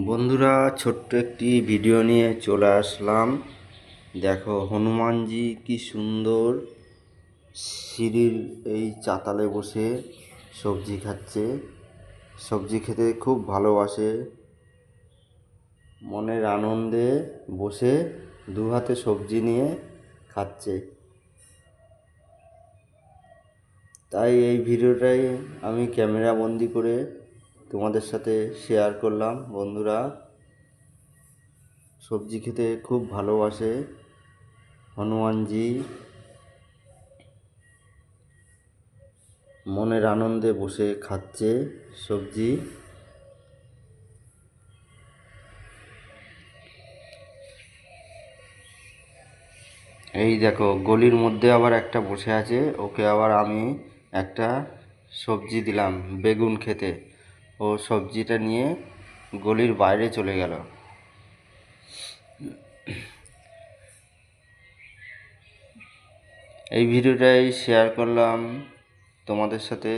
বন্ধুরা, ছোট্ট একটি ভিডিও নিয়ে চলে আসলাম। দেখো, হনুমানজি কি সুন্দর সিঁড়ির এই চাতালে বসে সবজি খাচ্ছে। সবজি খেতে খুব ভালোবাসে। মনের আনন্দে বসে দু হাতে সবজি নিয়ে খাচ্ছে। তাই এই ভিডিওটাই আমি ক্যামেরা বন্দি করে তোমাদের সাথে শেয়ার করলাম। বন্ধুরা, সবজি খেতে খুব ভালোবাসে হনুমানজি। মনের আনন্দে বসে খাচ্ছে সবজি। এই দেখো, গলির মধ্যে আবার একটা বসে আছে। ওকে আবার আমি একটা সবজি দিলাম, বেগুন খেতে। ও সবজিটা নিয়ে গলির বাইরে চলে গেল। এই ভিডিওটাই শেয়ার করলাম তোমাদের সাথে।